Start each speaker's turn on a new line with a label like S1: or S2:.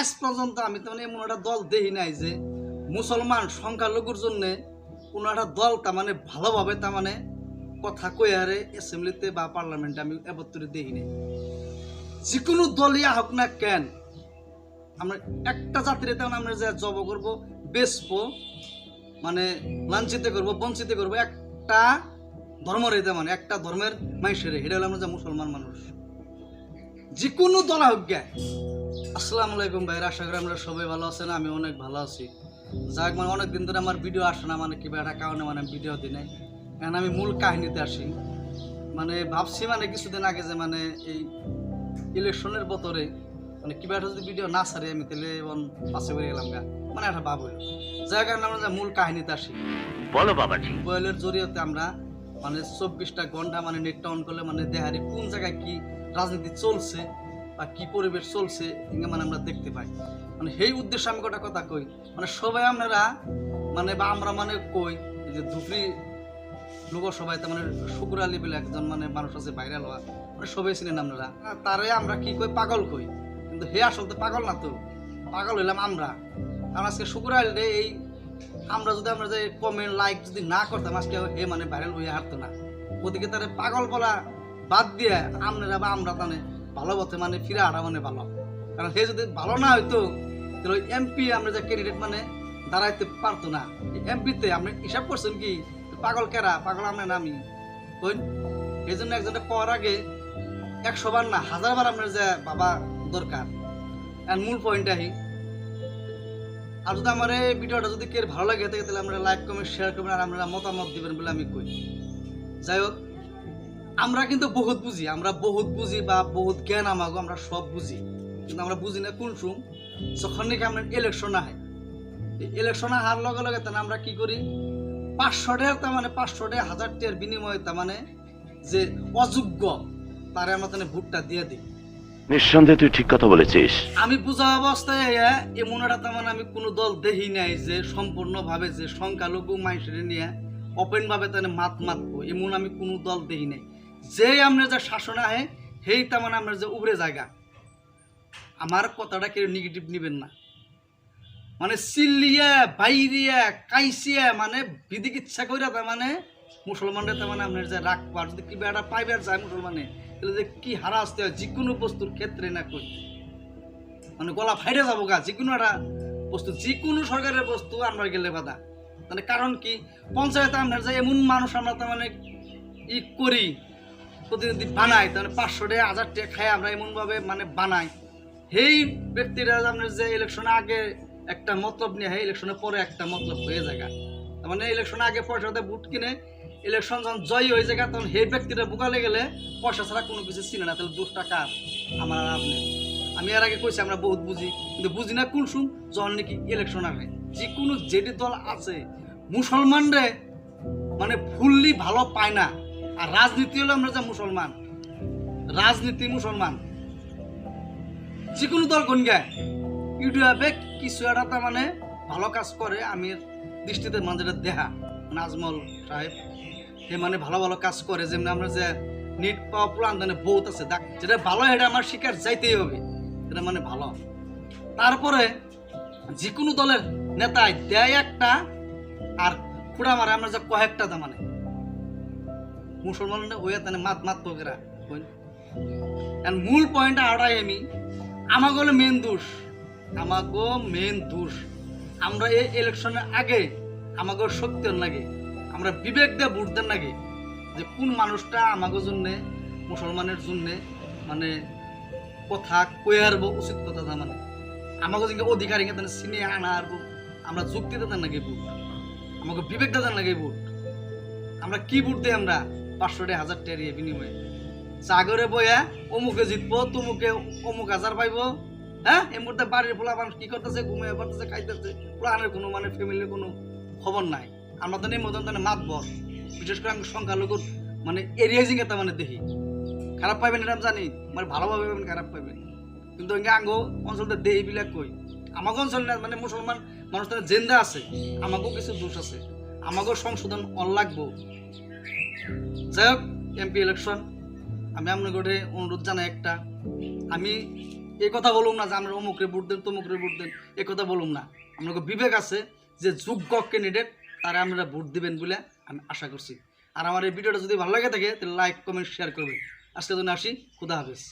S1: আজ পর্যন্ত আমি তো মানে এমন একটা দল দেখি নাই যে মুসলমান সংখ্যালঘুর জন্য কোনো একটা দল তার মানে ভালোভাবে তার মানে কথা কয়ে হারে অ্যাসেম্বলিতে বা পার্লামেন্টে আমি এবত্তরে দেখি নাই। যে কোনো দলই হোক না কেন, আমরা একটা জাতির তেমন আমরা যে জব করব বেসবো মানে লাঞ্ছিত করব, বঞ্চিত করব, একটা ধর্মের এটা মানে একটা ধর্মের মানুষের এটা হলো আমরা যে মুসলমান মানুষ। যে কোনো দল হোক আসসালামু আলাইকুম ভাইরা আশা করি আমরা সবাই ভালো আছেন আমি অনেক ভালো আছি। যাক মানে অনেক দিন ধরে আমার ভিডিও আসে না মানে কিবা একটা কারণে মানে ভিডিও দিই নাই। এখন আমি মূল কাহিনীতে আসি। মানে ভাবছি মানে কিছুদিন আগে যে মানে এই ইলেকশনের বতরে মানে কিবা একটা যদি ভিডিও না সারি আমি তাহলে এবং পাশে বেরিয়ে গেলাম গা। মানে একটা ভাব হইল যার কারণে আমরা মূল কাহিনীতে আসি।
S2: বলো বাবাজি।
S1: মোবাইলের জরিয়তে আমরা মানে চব্বিশটা ঘণ্টা মানে নেটটা অন করলে মানে দেহারি কোন জায়গায় কি রাজনীতি চলছে বা কি পরিবেশ চলছে মানে আমরা দেখতে পাই। মানে সেই উদ্দেশ্যে আমি কটা কথা কই মানে সবাই আপনারা মানে বা আমরা মানে কই যে ধুপড়ি লোকসভায় তার মানে শুকুর আলী বলে একজন মানে মানুষ আছে ভাইরাল হওয়া মানে সবাই ছিলেন আপনারা। তারে আমরা কি কই? পাগল কই। কিন্তু হে আসল তো পাগল না তো। পাগল হইলাম আমরা। কারণ আজকে শুকুর আলী রে এই আমরা যদি আমরা যে কমেন্ট লাইক যদি না করতাম, আজকে হে মানে ভাইরাল হয়ে হারতো না। ওদিকে তারে পাগল বলা বাদ দিয়ে আমরা বা আমরা তানে ভালো পথে মানে ফিরে হারা মানে ভালো। কারণ হে যদি ভালো না হইতো, তাহলে ওই এমপি আমরা যে ক্যান্ডিডেট মানে দাঁড়াইতে পারতো না। এমপিতে আপনি হিসাব করছেন কি, পাগল কেরা? পাগল আমরা না আমি। কইন? এই জন্য একজনটা পাওয়ার আগে একশো বার না, হাজার বার আপনার যে বাবা দরকার। আর মূল পয়েন্ট আহি আর যদি আমার এই ভিডিওটা যদি কে ভালো লাগে থাকে তাহলে আমরা লাইক কমেন্ট শেয়ার করবেন, আর আমরা মতামত দিবেন বলে আমি কই। যাই হোক আমরা কিন্তু বহুত বুঝি আমরা বহুত বুঝি বা বহুত জ্ঞান আমাগো আমরা সব বুঝি। কিন্তু আমরা বুঝি না কোন সুম যখন নাকি আমরা ইলেকশন আহে। ইলেকশন আহার লগে লগে তাহলে আমরা কি করি? পাঁচশো টাকার তার মানে পাঁচশো টাকা হাজার টাকার বিনিময়ে তার মানে যে অযোগ্য তারে আমরা তাহলে ভোটটা দিয়ে দিই।
S2: নিঃসন্দেহে তুই ঠিক কথা বলেছিস।
S1: আমি বুঝা অবস্থায় এমন একটা তার মানে আমি কোনো দল দেখি নাই যে সম্পূর্ণভাবে যে সংখ্যালঘু মানুষের নিয়ে ওপেন ভাবে তাহলে মাত মাতবো এমন আমি কোনো দল দেখি নাই। যে আমরা যে শাসন আহে, সেই তার মানে আমরা যে উবরে জায়গা। আমার কথাটা কেউ নেগেটিভ নিবেন না। মানে চিল্লিয়া বাইরিয়া, কাইসিয়া মানে বিধিক ইচ্ছা কইরা তার মানে মুসলমানরা তার মানে আপনার যে রাখব আর যদি কিবা একটা পাইবার যায় মুসলমানে, তাহলে যে কি হারা আসতে হয় যে কোনো বস্তুর ক্ষেত্রে না কই। মানে গলা ফাইরে যাব গা যে কোনো একটা বস্তু যে কোনো সরকারের বস্তু আমরা গেলে বাধা। মানে কারণ কি? পঞ্চায়েত আপনার যে এমন মানুষ আমরা তার মানে ই করি প্রতিনিধি বানাই তাহলে পাঁচশো টাকা, হাজার টাকা খাই আমরা এমনভাবে মানে বানাই। সেই ব্যক্তিরা আপনার যে ইলেকশনে আগে একটা মতলব নিয়ে, হয় ইলেকশনের পরে একটা মতলব হয়ে যায় মানে ইলেকশনে আগে পয়সাতে বুট কিনে ইলেকশন যখন জয়ী হয়ে যায় তখন সেই ব্যক্তিরা বোকালে গেলে পয়সা ছাড়া কোনো কিছু চিনে না, তাহলে দোষ টাকা আমার আর আপনি আমি এর আগে কইছি, আমরা বহুত বুঝি, কিন্তু বুঝি না কোন শুন, যখন নাকি ইলেকশন আসে, যে কোনো যেটি দল আছে, মুসলমানরে মানে ফুললি ভালো পায় না। আর রাজনীতি হলো আমরা যে মুসলমান। রাজনীতি মুসলমান। যে কোনো দল কোন গায় ইউটিউবে কিছু একটা তার মানে ভালো কাজ করে আমি দৃষ্টিতে মানে যেটা দেখা। নাজমল সাহেব, সে মানে ভালো ভালো কাজ করে, যেমন আমরা যে নিট পাওয়া প্লান মানে বহুত আছে। দেখ, যেটা ভালো এটা আমার শিকার যাইতেই হবে। এটা মানে ভালো। তারপরে যে কোনো দলের নেতায় দেয় একটা, আর খুঁড়া মারে আমরা যে কয়েকটা মানে মুসলমান ওই তানে মাত মাত তোকেরা মূল পয়েন্ট আড়াই আমি আমাকে হলো মেন দোষ আমাকে মেন দোষ। আমরা এই ইলেকশনের আগে আমাকে শক্তি লাগে আমরা বিবেক দিয়ে ভোট দেন লাগে যে কোন মানুষটা আমাকে জন্য, মুসলমানের জন্য মানে কথা কয়ে আরবো, উচিত কথা তা মানে। আমাকে যে অধিকার তাহলে চিনিয়ে আনা আরবো, আমরা যুক্তি দেন নাকি ভোট। আমাকে বিবেক দেন নাকি ভোট। আমরা কি ভোট দিই আমরা? পাঁচশো হাজার টাকা বিনিময়ে। সাগরে বইয়া অমুকে জিতবো, তমুকে অমুক হাজার পাইবো হ্যাঁ? এই মুহূর্তে বাড়ির পোলা মানুষ কি করতেছে, ঘুমিয়ে পড়তেছে, খাইতেছে পোলাহানের কোনো মানে ফ্যামিলির কোনো খবর নাই। আমরা তো মতন তাহলে মাতবর বিশেষ করে আমি সংখ্যালঘুর মানে এরিয়া এটা মানে দেখি। খারাপ পাইবেন এটা আমি জানি মানে ভালোভাবে পাইবেন, খারাপ পাইবেন। কিন্তু ওই আঙ্গ অঞ্চলতে দেহি বিলাক কই? আমাকে অঞ্চল না মানে মুসলমান মানুষ তারা জেন্দা আছে আমাকেও কিছু দোষ আছে। আমাকেও সংশোধন অন লাগবো। যাই হোক এমপি ইলেকশন আমি আপনার ঘরে অনুরোধ জানাই একটা। আমি এই কথা বলুম না যে আমরা অমুকরে ভোট দেন, তমুকরে ভোট দেন এই কথা বলুম না। আপনাকে বিবেক আছে যে যোগ্য ক্যান্ডিডেট তারা আমরা ভোট দিবেন বলে আমি আশা করছি। আর আমার এই ভিডিওটা যদি ভালো লাগে থাকে, তাহলে লাইক কমেন্ট শেয়ার করবেন। আজকে জন্য আসি, খুদা হাফেজ।